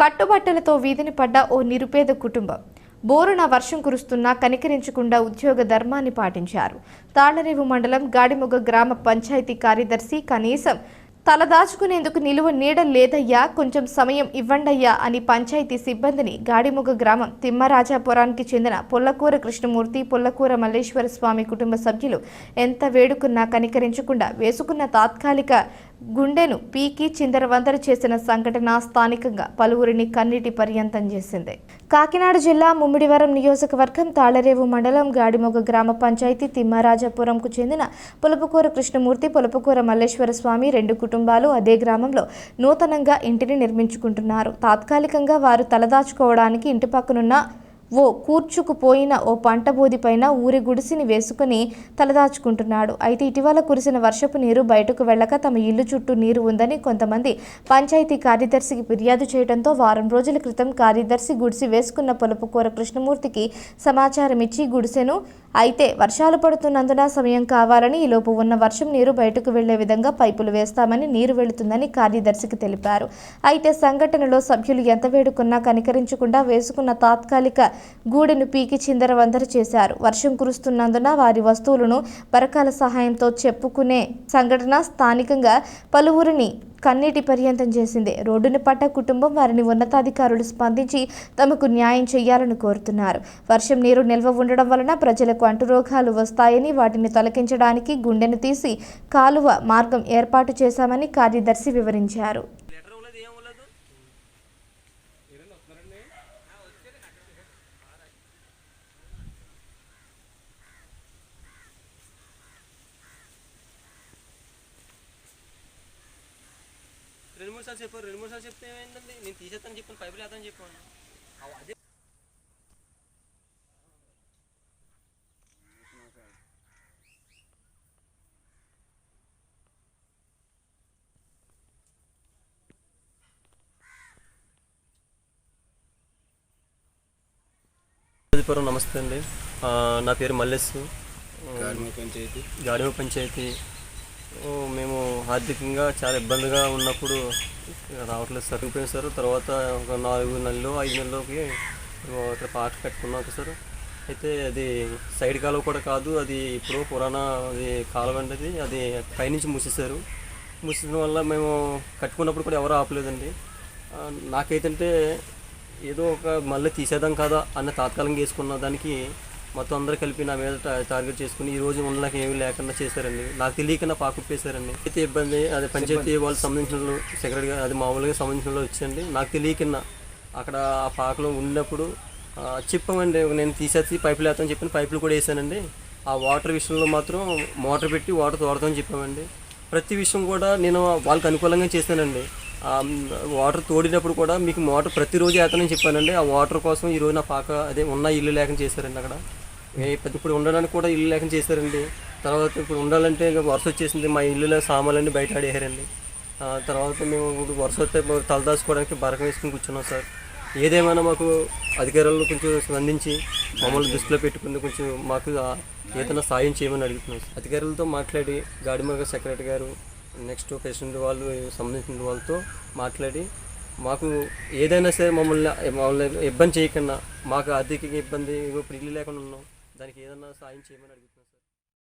కట్టుబట్టలతో వీధిని పడ్డ ఓ నిరుపేద కుటుంబం. బోరున వర్షం కురుస్తున్నా కనికరించకుండా ఉద్యోగ ధర్మాన్ని పాటించారు. తాళ్ళరేవు మండలం గాడిమొగ గ్రామ పంచాయతీ కార్యదర్శి కనీసం తలదాచుకునేందుకు నిలువ నీడ లేదయ్యా కొంచెం సమయం ఇవ్వండయ్యా అని పంచాయతీ సిబ్బందిని గాడిముగ గ్రామం తిమ్మరాజాపురానికి చెందిన పొల్లకూర కృష్ణమూర్తి పొల్లకూర మల్లేశ్వర స్వామి కుటుంబ సభ్యులు ఎంత వేడుకున్నా కనికరించకుండా వేసుకున్న తాత్కాలిక గుండెను పీకి చిందరవందర చేసిన సంఘటన స్థానికంగా పలువురిని కన్నీటి పర్యంతం చేసింది. కాకినాడ జిల్లా ముమ్మిడివరం నియోజకవర్గం తాళరేవు మండలం గాడిమొగ గ్రామ పంచాయతీ తిమ్మరాజపురంకు చెందిన పులపకూర కృష్ణమూర్తి పులపకూర మల్లేశ్వర స్వామి రెండు కుటుంబాలు అదే గ్రామంలో నూతనంగా ఇంటిని నిర్మించుకుంటున్నారు. తాత్కాలికంగా వారు తలదాచుకోవడానికి ఇంటి పక్కనున్న ఓ కూర్చుకుపోయిన ఓ పంట బోదిపైన ఊరి గుడిసిని వేసుకుని తలదాచుకుంటున్నాడు. అయితే ఇటీవల కురిసిన వర్షపు నీరు బయటకు వెళ్ళక తమ ఇల్లు చుట్టూ నీరు ఉందని కొంతమంది పంచాయతీ కార్యదర్శికి ఫిర్యాదు చేయడంతో వారం రోజుల క్రితం కార్యదర్శి గుడిసి వేసుకున్న పొలపుకూర కృష్ణమూర్తికి సమాచారం ఇచ్చి గుడిసెను అయితే వర్షాలు పడుతున్నందున సమయం కావాలని ఈలోపు ఉన్న వర్షం నీరు బయటకు వెళ్ళే విధంగా పైపులు వేస్తామని నీరు వెళుతుందని కార్యదర్శికి తెలిపారు. అయితే సంఘటనలో సభ్యులు ఎంత వేడుకున్నా కనికరించకుండా వేసుకున్న తాత్కాలిక గూడెను పీకి చిందరవందర చేశారు. వర్షం కురుస్తున్నందున వారి వస్తువులను పరకాల సహాయంతో చెప్పుకునే సంఘటన స్థానికంగా పలువురిని కన్నీటి పర్యంతం చేసింది. రోడ్డును పట్ట కుటుంబం వారిని ఉన్నతాధికారులు స్పందించి తమకు న్యాయం చేయాలని కోరుతున్నారు. వర్షం నీరు నిల్వ ఉండడం వలన ప్రజలకు అంటురోగాలు వస్తాయని వాటిని తొలగించడానికి గుండెను తీసి కాలువ మార్గం ఏర్పాటు చేశామని కార్యదర్శి వివరించారు. రెండు మూడు సార్లు చెప్పారు రెండు మూడు సార్లు చెప్తే ఏమైందండి? నేను తీసేస్తాను చెప్పాను పైపులు వేస్తాను చెప్పాను. అదే నమస్తే అండి. నా పేరు మల్లేసు కార్మిక పంచాయతీ గాడిమ పంచాయతీ మేము ఆర్థికంగా చాలా ఇబ్బందిగా ఉన్నప్పుడు రావట్లేదు సార్. అయిపోయింది సార్. తర్వాత ఒక నాలుగు నెలలు ఐదు నెలలకి ఇక్కడ పాట కట్టుకున్నాం సార్. అయితే అది సైడ్ కాలువ కూడా కాదు అది ఇప్పుడు పురాణ అది కాలువ అండి అది. అది పైనుంచి మూసేశారు. మూసిన వల్ల మేము కట్టుకున్నప్పుడు కూడా ఎవరు ఆపలేదండి. నాకైతే ఏదో ఒక మళ్ళీ తీసేద్దాం కదా అన్న తాత్కాలికంగా వేసుకున్న దానికి మొత్తం అందరూ కలిపి నా మీద టార్గెట్ చేసుకుని ఈ రోజు ఉండలేక ఏమీ లేకుండా చేశారండి. నాకు తెలియక నా పాకుప్పేశారండి. అయితే ఇబ్బంది అది పంచాయతీ వాళ్ళు సంబంధించిన వాళ్ళు సెక్రటరీ గారు అది మామూలుగా సంబంధించిన వచ్చండి నాకు తెలియకన్నా అక్కడ ఆ పాకలో ఉన్నప్పుడు చెప్పామండి నేను తీసేసి పైపులు వేస్తామని చెప్పిన పైపులు కూడా వేసానండి. ఆ వాటర్ విషయంలో మాత్రం మోటార్ పెట్టి వాటర్ తోడతామని చెప్పామండి. ప్రతి విషయం కూడా నేను వాళ్ళకి అనుకూలంగా చేశానండి. వాటర్ తోడినప్పుడు కూడా మీకు మోటార్ ప్రతిరోజు వేస్తానని చెప్పానండి. ఆ వాటర్ కోసం ఈ రోజు నా పాక అదే ఉన్న ఇల్లు లేకుండా చేశారండి అక్కడ. ఇప్పుడు ఉండడానికి కూడా ఇల్లు లేకుండా చేశారండి. తర్వాత ఇప్పుడు ఉండాలంటే ఇంకా వరుస వచ్చేసింది. మా ఇల్లులో సామాన్లన్నీ బయట ఆడేయారండి తర్వాత మేము ఇప్పుడు వరుస వస్తే తలదాచుకోవడానికి బరకం వేసుకుని కూర్చున్నాం సార్. ఏదేమైనా మాకు అధికారులు కొంచెం స్పందించి మమ్మల్ని దృష్టిలో పెట్టుకుని కొంచెం మాకు ఏదైనా సాయం చేయమని అడుగుతున్నాం సార్. అధికారులతో మాట్లాడి గాడిమగ సెక్రటరీ గారు నెక్స్ట్ ప్రెసిడెంట్ వాళ్ళు సంబంధించిన వాళ్ళతో మాట్లాడి మాకు ఏదైనా సరే మమ్మల్ని మమ్మల్ని ఇబ్బంది చేయకుండా మాకు ఆర్థిక ఇబ్బంది ఇప్పుడు ఇల్లు లేకుండా ఉన్నాం. దానికి ఏదన్నా సాయం చేయమని అడుగుతుంది